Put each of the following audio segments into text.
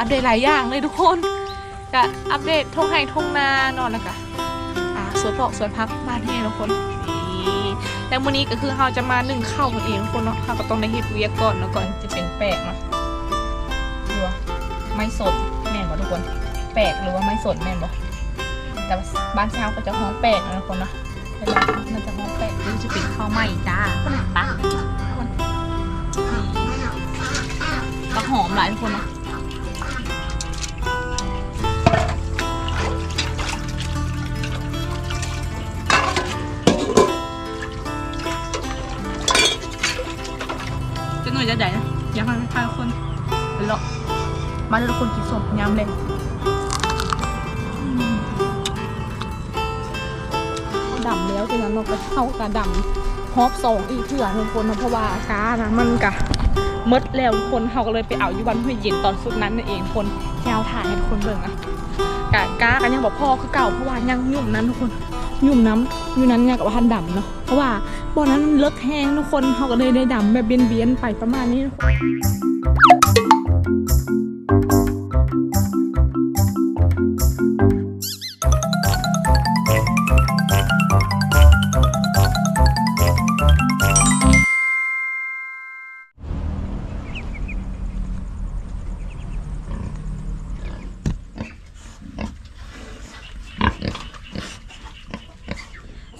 อัปเดตหลายอย่างเลยทุกคนก็อัปเดตทงไห้ทงนานอนแล้วก็อ่าสวนปอกสวนพักบ้านเฮทุกคนนี่แล้วมื้อนี้ก็คือเราจะมานึ่งข้าวกันเองทุกคนเนาะเราก็ต้องได้เฮ็ดเวียกก่อนเนาะก่อนจะเป็นแป้งเนาะดูว่าไม่สดแม่นบ่ทุกคน แปลกหรือว่าไม่สดแม่นบ่แต่ว่าบ้านเช้าก็จะห้องแปลกนะทุกคนเนาะเวลามันจะห้องแปลกนี่จะเป็นข้าวไหม้จ้าปะคนนี่ก็หอมหลายทุกคนเนาะ มาทุกคนกินสมยำเลยดำแล้วจากนั้นเราก็เข้ากระดำฮอปสองอีกเถื่อทุกคนนะเพราะว่าก้านะมันกะมดแล้วทุกคนเขาก็เลยไปเอาอยู่วันห้วยเย็นตอนสุดนั้นนั่นเองคนแก้วถ่ายให้ทุกคนเบิ่งอะกะกากันยังบอกพ่อคือเก่าเพราะว่ายังยุ่มนั้นทุกคนยุ่มน้ำอยู่นั้นยังกับว่าทันดำเนาะเพราะว่าบอนนั้นมันเลิกแห้งทุกคนเขาก็เลยได้ดำแบบเบียนๆไปประมาณนี้ทุกคน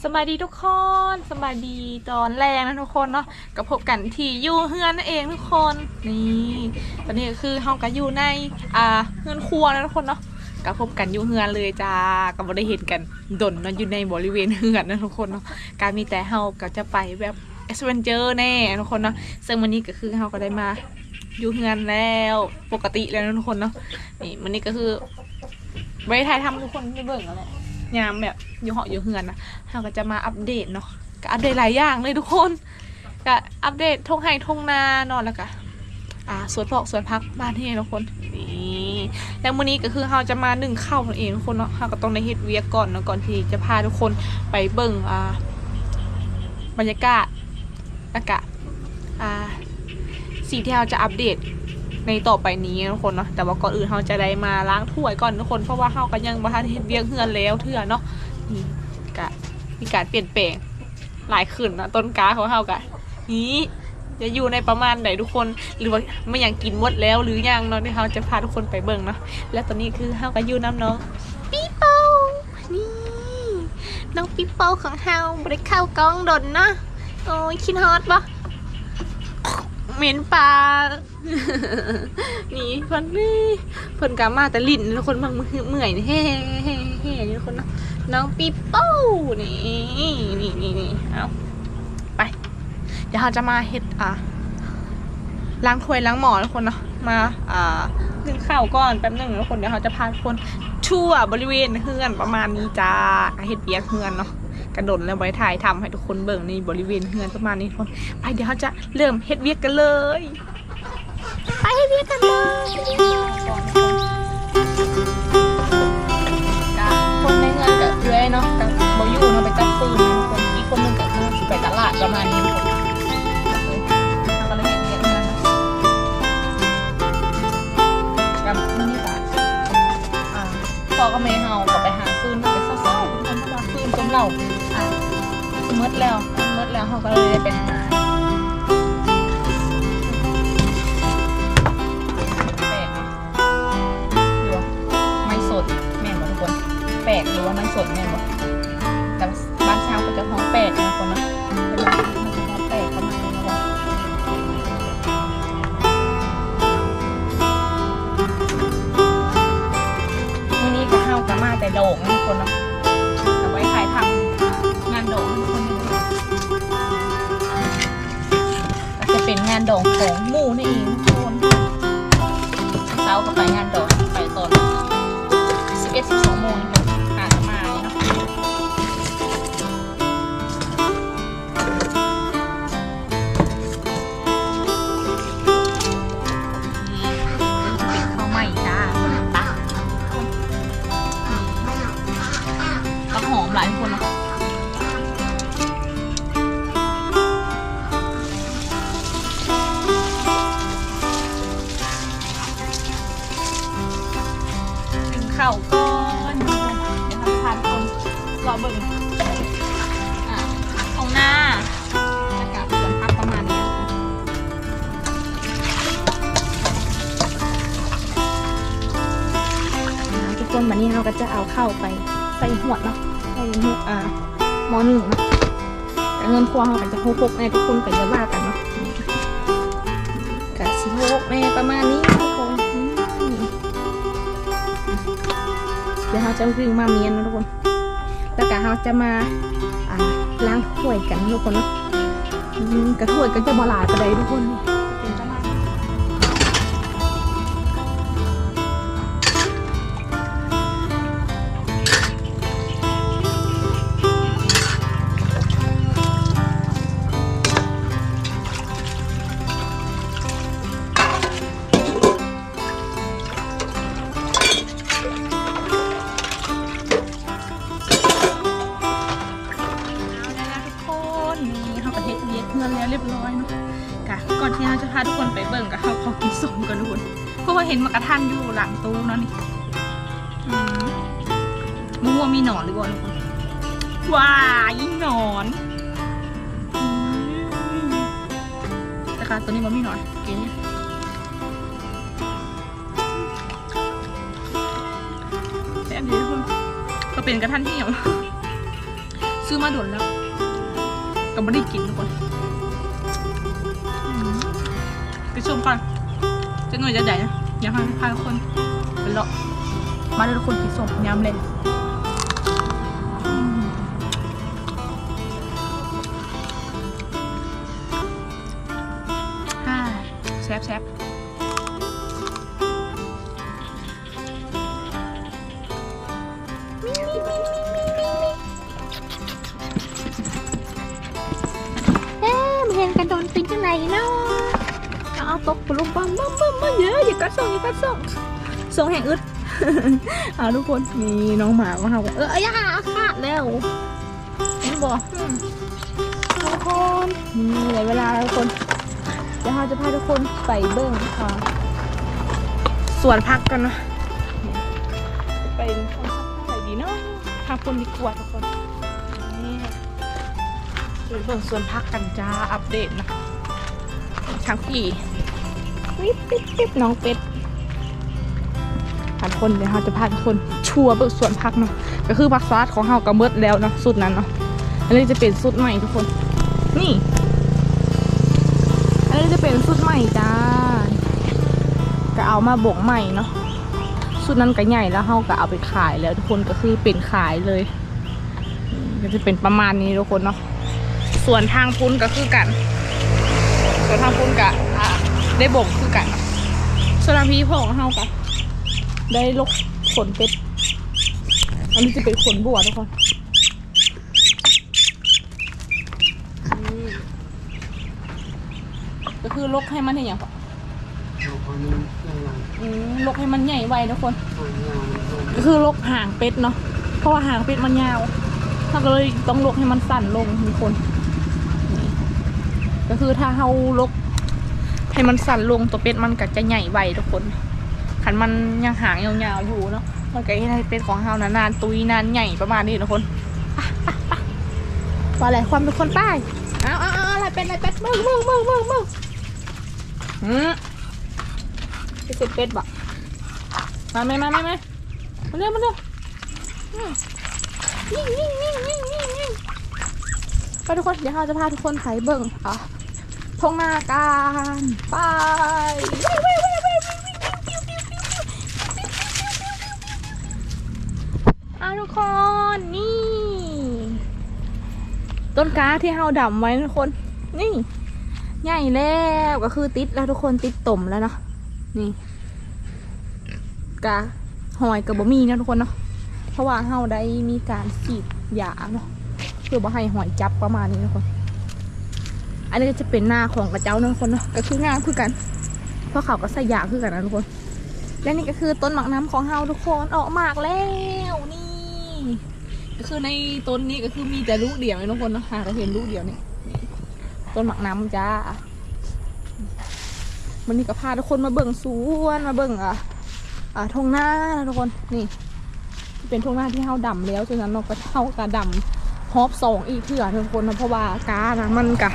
สบายดีทุกคนสบายดีตอนแรกนะทุกคนเนาะกับพบกันที่ยู่เฮือนนั่นเองทุกคนนี่ตอนนี้ก็คือเฮาก็อยู่ในอ่าเฮือนครัวนะทุกคนเนาะกับพบกันยู่เฮือนเลยจ้าก็บ่ได้เห็นกันดนนะอยู่ในบริเวณเฮือนนะทุกคนเนาะการมีแต่เฮาก็จะไปแบบเอ็กซ์เวนเจอร์แน่ทุกคนเนาะซึ่งวันนี้ก็คือเฮาก็ได้มาอยู่เฮือนแล้วปกติแล้วทุกคนเนาะนี่วันนี้ก็คือไว้ถ่ายทำทุกคนไม่เบิ่งอะไร ยามแบบอยู่หออยู่เฮือนนะเราก็จะมาอัปเดตเนาะก็อัปเดตหลายอย่างเลยทุกคนก็อัปเดตทงไห้ทงนานอนแล้วก็อ่าสวนปอกสวนพักบ้านที่ทุกคนนี่แล้วมื้อนี้ก็คือเราจะมานึ่งข้าวนั่นเองทุกคนเนาะเราก็ต้องได้เฮ็ดเวียกก่อนเนาะก่อนที่จะพาทุกคนไปเบิ่งอ่าบรรยากาศแล้วก็อ่าสิ่งที่เราจะอัปเดต ในต่อไปนี้นะทุกคนเนาะแต่ว่าก่อนอื่นเราจะได้มาล้างถ้วยก่อนทุกคนเพราะว่าเราก็ยังบ่ทันเฮ็ดเวียกเฮือนแล้วเทื่อเนาะนี่กะมีการเปลี่ยนแปลงหลายขึ้นนะต้นกาของเฮากะนี้จะอยู่ในประมาณไหนทุกคนหรือว่าไม่อยากกินหมดแล้วหรือยังเนาะที่เขาจะพาทุกคนไปเบิ่งเนาะและตอนนี้คือเฮาก็อยู่น้ำน้องปีโป้นี่น้องปีโป้ของเฮาบริเข้ากล้องดนเนาะโอ้ยคิดฮอตปะเหม็นปลา นี่เพิ่นนี่เพิ่นกามาแต่ลิ้นทุกคนบางมือเมื่อยนี่เฮ้เฮ้เฮ้ทุกคนเนาะน้องปีโป้นี่นี่นี่นี่เอาไป เดี๋ยวเราจะมาเฮ็ดอะล้างถ้วยล้างหมอทุกคนเนาะมาอ่านึ่งข้าวก่อนแป๊บหนึงทุกคนเดี๋ยวเราจะพาทุกคนทั่วบริเวณเฮือนประมาณนี้จ้าเฮ็ดเบียกเฮือนเนาะกระโดดแล้วไว้ถ่ายทำให้ทุกคนเบิ่งในบริเวณเฮือนประมาณนี้ทุกคนไปเดี๋ยวเราจะเริ่มเฮ็ดเวียกกันเลย ไปเฮ็ดเวียกกันเลยกับคนในเฮือนกับเอื้อยเนาะกับบ่อยู่เนาะไปจับปืนนะทุกคนอีกคนหนึงก็คือไปตลาดประมาณนี้ทุกคนเราก็เลยเฮ็ดเวียกเฮือนนาะกับมื้อนี้ก็อ่าพอกับแม่เฮาก็ไปหาฟืนไปเศร้าๆทุกคนเพราะว่าฟืนจมเหล่าอะสิหมดแล้วหมดแล้วเฮาก็เลยได้ไป อะทุกคนวันนี้เราก็จะเอาเข้าวไปใส่หวดเนาะใส่หมวกอ่ามอหนึ่งเนาะแต่เงินพวงเราก็จะหกๆแน่ทุกคนก็จะว่ากันเนาะนี่กะสิหกแน่ประมาณนี้ทุกคนเดี๋ยวเราจะวิ่งมาเมียนนะทุกคน แล้วก็เราจะมาอ่าล้างถ้วยกันทุกคนเนาะกระถ้วยก็จะบหลายประเดทุกคน ก่อนที่เราจะพาทุกคนไปเบิ่งกับเขาขอกินส้มก่อนทุกคนเพราะว่าเห็นมากระทันอยู่หลังตู้เนาะนี่อืมมะม่วงมีหนอนหรือเปล่าทุกคนว้ายหนอนแต่ค่ะตัวนี้มันมีหนอนกินเนี่ยแต่อันนี้ทุกคนก็เป็นกระทันที่เหนียวซื้อมาด่วนแล้วก็ไม่ได้กินทุกคน ชมก่อนจะหน่วยจะใหญ่นะอยากให้พาทุกคนไปเลาะมาดูทุกคนกินส้มยำเลยฮ่าแซ่บแซ่บ เอาตกปลุกบัมบัมบัมมาเยอะอย่ากัดส่งอย่ากัดส่งส่งแห่งอึดเอาทุกคนมีน้องหมามาเห่าเออเอ้ยอะขาดแล้วเห็นบอกทุกคนนี่เหลือเวลาทุกคนเดี๋ยวเราจะพาทุกคนไปเบิ้งค่ะสวนพักกันเนาะเป็นคนพักเท่าไหร่ดีเนาะทางคนดีกว่าทุกคนนี่ไปเบิ้งสวนพักกันจ้าอัปเดตนะทางพี่ ปิ๊บปิ๊บปิ๊บน้องเป็ดพันคนเดี๋ยวเราจะพาทุกคนชัวร์เบิกสวนพักเนาะก็คือพักซาดของเฮากระเมิดแล้วเนาะสุดนั้นเนาะอันนี้จะเป็นสุดใหม่ทุกคน นี่อันนี้จะเป็นสุดใหม่จ้าก็เอามาบ่งใหม่เนาะสุดนั้นก็ใหญ่แล้วเฮาก็เอาไปขายแล้วทุกคนก็คือเป็นขายเลยก็จะเป็นประมาณนี้ทุกคนเนาะส่วนทางพุ้นก็คือกัน ส่วนทางพุ้นก็อะได้บ่งคือก สนางพี่พ่อของเฮาก็ได้ลกขนเป็ด อันนี้จะเป็นขนบัวทุกคนก็คือลกให้มันอย่างเงี้ยอืมลกให้มันใหญ่ไวทุกคน ก็คือลกห่างเป็ดเนาะ เพราะว่าห่างเป็ดมันยาวถ้าก็เลยต้องลกให้มันสั้นลงทุกคน ก็คือถ้าเฮาลก ให้มันสั้นลงตัวเป็ดมันก็จะใหญ่ไวทุกคนขันมันยังหางยาวๆอยู่เนาะมันก็ให้เป็นของเฮานะนานตุยนานใหญ่ประมาณนี้ทุกคนไปไปไปว่าอะไรความเป็นคนใต้เอาเอาเอาอะไรเป็นอะไรเป็ดมึงมึงมึงมึงมึงอืมจะเป็นเป็ดบ่มาไหมมาไหมมามาเร็วมาเร็วอืมยิ่งยิ่งยิ่งยิ่งยิ่งไปทุกคนเดี๋ยวเราจะพาทุกคนไปเบิ่งอะ ทงนาการไปว้ยเว้ยเว้ยเว้ยเอาทุกคนนี่ ต้นกาที่เฮาดำไว้ทุกคน นี่ใหญ่แล้วก็คือติดแล้วทุกคนติดต่มแล้วเนาะนี่กาหอยกับบะมี่นะทุกคนเนาะเพราะว่าเฮาได้มีการฉีดยาเนาะเพื่อบ่ให้หอยจับประมาณนี้ทุกคน อันนี้ก็จะเป็นหน้าของกระเจ้านะทุกคนเนาะก็คืองามคือกัน เพราะเขาก็ใส่ยาคือกันนะทุกคน และนี่ก็คือต้นหมักน้ำของเฮาทุกคนออกหมากแล้วนี่ ก็คือในต้นนี้ก็คือมีแต่ลูกเดียวนะทุกคนเนาะหาก็เห็นลูกเดียวนี่ต้นหมักน้ำจ้าวันนี้ก็พาทุกคนมาเบิ่งสวนมาเบิ่งอะอ่าทงหน้านะทุกคนนี่เป็นทุ่งนาที่เฮาดำแล้วฉะนั้นเราก็เฮากะดำฮอบสองอีกเถื่อทุกคนนะเพราะว่ากานะมันกะ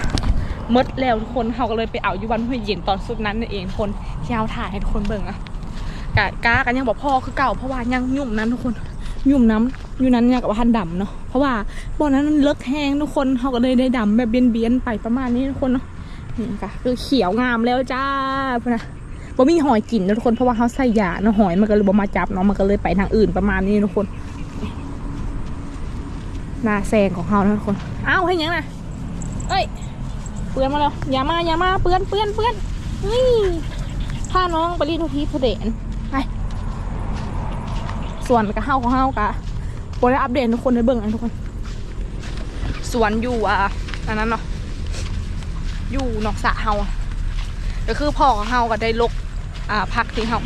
มดแล้วทุกคนเฮาก็เลยไปเอาอยู่วันห้วยเย็นตอนสุดนั้นนั่นเองทุกคนที่เฮาถ่ายให้ทุกคนเบิ่งอะกะกากันยังบอกพ่อคือเก่าเพราะว่ายังยุ่มนั้นทุกคนยุ่มน้ำอยู่นั้นยังกับพันดำเนาะเพราะว่าบ่อนั้นมันเลิกแห้งทุกคนเฮาก็เลยได้ดำแบบเบียนๆไปประมาณนี้ทุกคนเนาะนี่กะคือเขียวงามแล้วจ้าพนนะบ่มีหอยกินนะทุกคนเพราะว่าเขาใส่ยาเนาะหอยมันก็เลยบ่มาจับเนาะมันก็เลยไปทางอื่นประมาณนี้ทุกคนหน้าแซงของเขานะทุกคนอ้าวให้ยังนะเอ้ย เปื้อนมาแล้วอย่ามาอย่ามาเปื้อนเปื้อนเปื้อนเฮ้ยพาน้องไปรีดทุกทีพเดนไปส่วนกับเฮาของเฮากะโปรได้อัปเดตทุกคนในเบิ่งนทุกคน สวนอยู่อะอันนั้นเนาะอยู่นอกสะเฮาก็คือพ่อของเฮาก็ได้ลกอ่าพักที่เฮา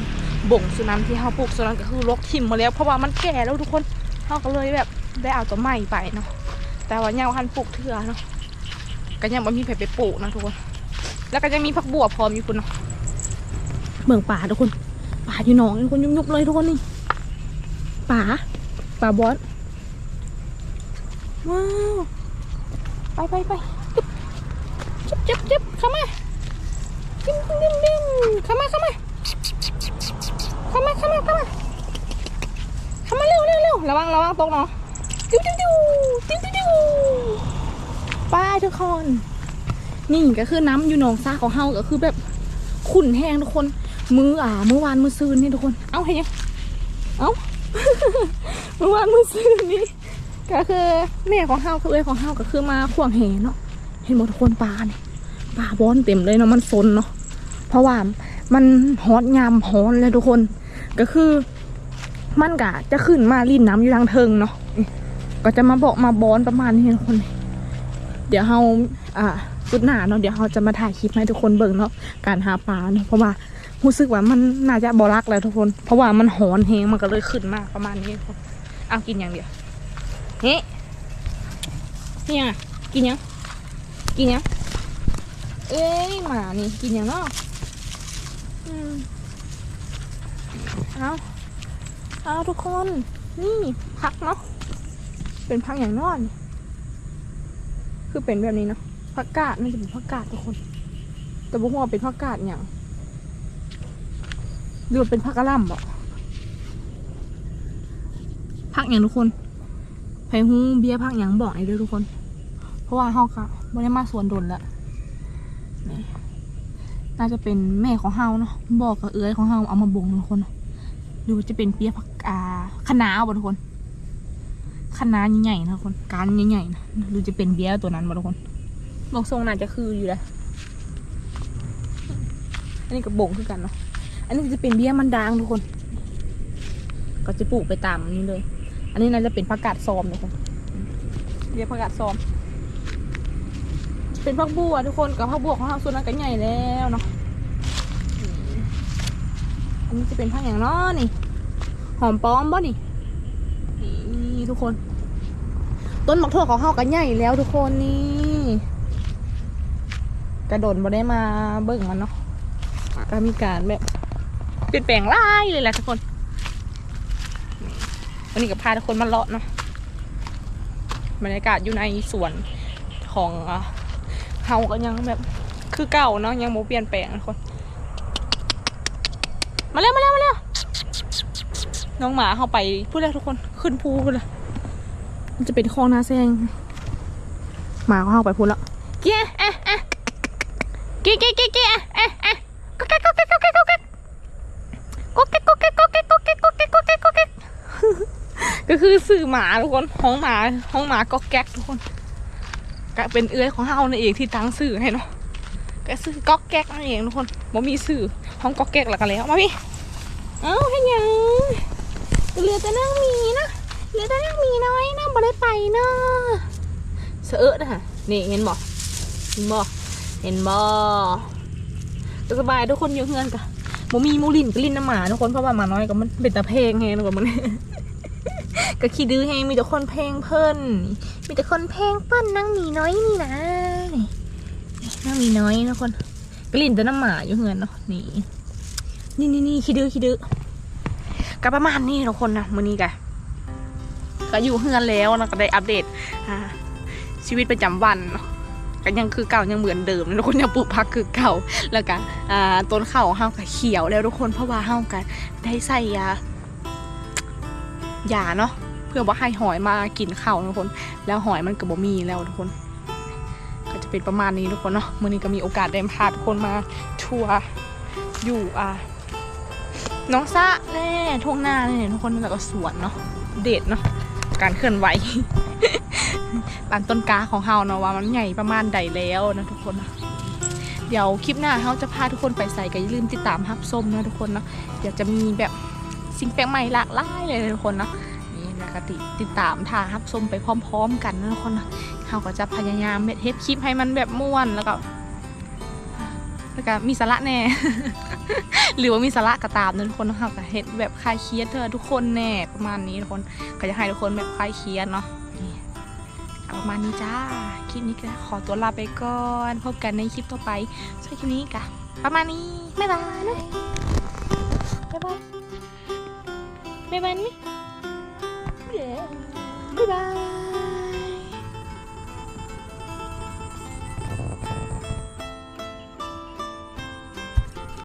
บ่งสุนันที่เฮาปลูกสุนันก็คือลกทิ่มมาแล้วเพราะว่ามันแก่แล้วทุกคนเฮาก็เลยแบบได้เอาตัวใหม่ไปเนาะแต่ว่ายังบ่ทันปลูกเถื่อเนาะ ก็ยังบ่มีใครไปปลูกนะทุกคน แล้วก็จะมีผักบัวพร้อมอยู่คุณเนาะเมืองป่าทุกคน ป่าอยู่หนองทุกคนยุบๆเลยทุกคนนี่ ป่า ป่าบอส ว้าว ไปไปไปจิบจิบจิบเข้ามาดิ้มดิ้มดิ้มเข้ามาเข้ามาเข้ามาเข้ามาเข้ามาเข้ามาเร็วเร็วเร็วระวังระวังตกเนาะดิ้วดิ้วดิ้ว ดิ้วดิ้วดิ้วไปทุกคน นี่ก็คือน้ำอยู่หนองซาของเฮาก็คือแบบขุ่นแห้งทุกคน มืออ่าเมื่อวานมือซืนนี่ทุกคน เอ้าเห็นยังเอ้าเมื่อวานมือซืนนี่ก็คือแม่ของเฮาคือเอ้ยของเฮาก็คือมาข่วงแหเนาะเห็นหมดทุกคนปลาเนี่ยป่าบอนเต็มเลยเนาะมันซนเนาะเพราะว่ามันฮอตยามฮอนเลยทุกคน ก็คือมันกะจะขึ้นมารินน้ำอยู่ทางเทิงเนาะก็จะมาเบอกมาบอนประมาณนี้ทุกคนเเดี๋ยวเฮาอ่าสุดหนาเนาะเดี๋ยวเฮาจะมาถ่ายคลิปให้ทุกคนเบิ่งเนาะการหาปลาเนาะเพราะว่ารู้สึกว่ามันน่าจะบรักแล้วทุกคน เพราะว่ามันหอนแฮงมันก็เลยขึ้นมากประมาณนี้ทุกคนเอากินอย่างเดียวเฮ้นี่ยังกินยังกินยังเอ้ยหมานี่กินอย่างเนอกอืมเอาเอาทุกคน นี่พักเนาะเป็นพักอย่างนอน คือเป็นแบบนี้เนาะผักกาดน่าจะเป็นผักกาดทุกคน แต่บุ้งว่าเป็นผักกาดอย่างหรือเป็นผักกระล่ำบ่พักอย่างทุกคนไผ่ฮู้เบียร์พักอย่างบอกไอ้เด้อทุกคน เพราะว่าเฮาก็ไม่ได้มาสวนดนล้วนี่น่าจะเป็นแม่ของเฮาเนาะบอกกับเอื้อยของเฮาเอามาบ่งทุกคนดูจะเป็นเปียผักอาคะน้าบ่ทุกคน คะน้าใหญ่ๆนะทุกคนการใหญ่ๆนะหรือจะเป็นเบียร์ตัวนั้นบ่ทุกคนบอกทรงน่าจะคืออยู่แล้วอันนี้กับบ่งคือกันเนาะอันนี้จะเป็นเบียร์มันดางทุกคน ก็จะปลูกไปตามนี้เลย อันนี้น่าจะเป็นผักกาดซอมทุกคนเบียร์ผักกาดซอม เป็นพักบัวทุกคนกับพักบัวของเราส่วนนั้นก็ใหญ่แล้วเนาะอืมอันนี้จะเป็นพักอย่างน้อนี่ หอมป้อมบ่นี่นี่ทุกคน ต้นหมอกทั่วของเขาก็ใหญ่แล้วทุกคนนี่ กระโดดมาได้มาเบิ่งมันเนาะก็มีการแบบเปลี่ยนแปลงไล่เลยแหละทุกคน วันนี้ก็พาทุกคนมาเลาะเนาะบรรยากาศอยู่ในสวนของเฮาก็ยังแบบคือเก่าเนาะยังโมเปลี่ยนแปลงนะคน มาเร็วมาเร็วมาเร็วน้องหมาเข้าไปพูดเลยทุกคนขึ้นภูพูดเลย มันจะเป็นคลองนาแซงหมาเขาเข้าไปพูดแล้วเกี้ยเอ๊ะเอ๊ะเกี้ยเกี้ยเกี้ยเกี้ยเอ๊ะเอ๊ะก็แก๊กก็แก๊กก็แก๊กก็แก๊กก็แก๊กก็แก๊กก็แก๊กก็แก๊กก็แก๊กก็แก๊กก็แก๊กก็คือสื่อหมาทุกคนห้องหมาห้องหมาก็แก๊กทุกคนก็เป็นเอื้อยของเฮานั่นเองที่ตั้งสื่อให้เนาะก็ซื้อก๊อกแก๊กนั่นเองทุกคนบ่มีสื่อห้องก๊อกแก๊กแล้วกันแล้วมาพี่เอ้าให้ยังเหลือแต่นางมีนะ เหลือแต่นางมีน้อยนะบ่ได้ไปเนาะเสอะเอนะฮะนี่เห็นบ่เห็นบ่เห็นบ่ก็สบายทุกคนอยู่เฮือนกะบ่มีมูลินก็ลินน้ำหมาทุกคนเพราะว่าหมาน้อยก็มันเป็นตะเพงแฮงทุกคนมันก็ขี้ดื้อแฮงมีแต่คนเพลงเพิ่นมีแต่คนเพลงเปิ้นนั่งมีน้อยนี่นะนั่งมีน้อยนะคนกลิ่นแต่น้ำหมาอยู่เฮือนเนาะนี่นี่นี่นี่คิดดื้อคิดดื้อก็ประมาณนี้ทุกคนนะมื้อนี้กะ ก็อยู่เฮือนแล้วนะก็ได้อัปเดตชีวิตประจำวันเนาะก็ยังคือเก่ายังเหมือนเดิมทุกคนยังปลูกพักคือเก่าแล้วก็ต้นข้าวของเฮาก็เขียวแล้วทุกคนเพราะว่าเฮากันได้ใส่ยายาเนาะเพื่อว่าให้หอยมากินข้าวทุกคน แล้วหอยมันก็บ่มีแล้วทุกคน ก็จะเป็นประมาณนี้ทุกคนเนาะมื้อนี้ก็มีโอกาสได้พาทุกคนมาทัวร์อยู่อ่าน้องซะแน่ทุ่งนาเนี่ยทุกคนแล้วก็สวนเนาะเด็ดเนาะ การเคลื่อนไหวปานต้นกาของเฮาเนาะว่ามันใหญ่ประมาณใดแล้วนะทุกคนนะเดี๋ยวคลิปหน้าเฮาจะพาทุกคนไปใส่ก็อย่าลืมติดตามฮับส้มนะทุกคนเนาะเดี๋ยวจะมีแบบสิ่งแปลกใหม่หลากหลายเลยทุกคนเนาะนี่นะกติติดตามทาฮับส้มไปพร้อม ๆ กันนะทุกคนนะเฮาก็จะพยายามเฮ็ดคลิปให้มันแบบม่วนแล้วก็แล้วก็มีสาระแน่ หรือว่ามีสาระก็ตามนะทุกคนเนาะค่ะเห็นแบบคลายเครียดเธอทุกคนแน่ประมาณนี้ทุกคนก็จะให้ทุกคนแบบคลายเครียดเนาะประมาณนี้จ้า คลิปนี้ก็ขอตัวลาไปก่อน พบกันในคลิปต่อไปสำหรับคลิปนี้ก็ประมาณนี้ บ๊ายบายนะบ๊ายบาย บ๊ายบายนี่บ๊ายบาย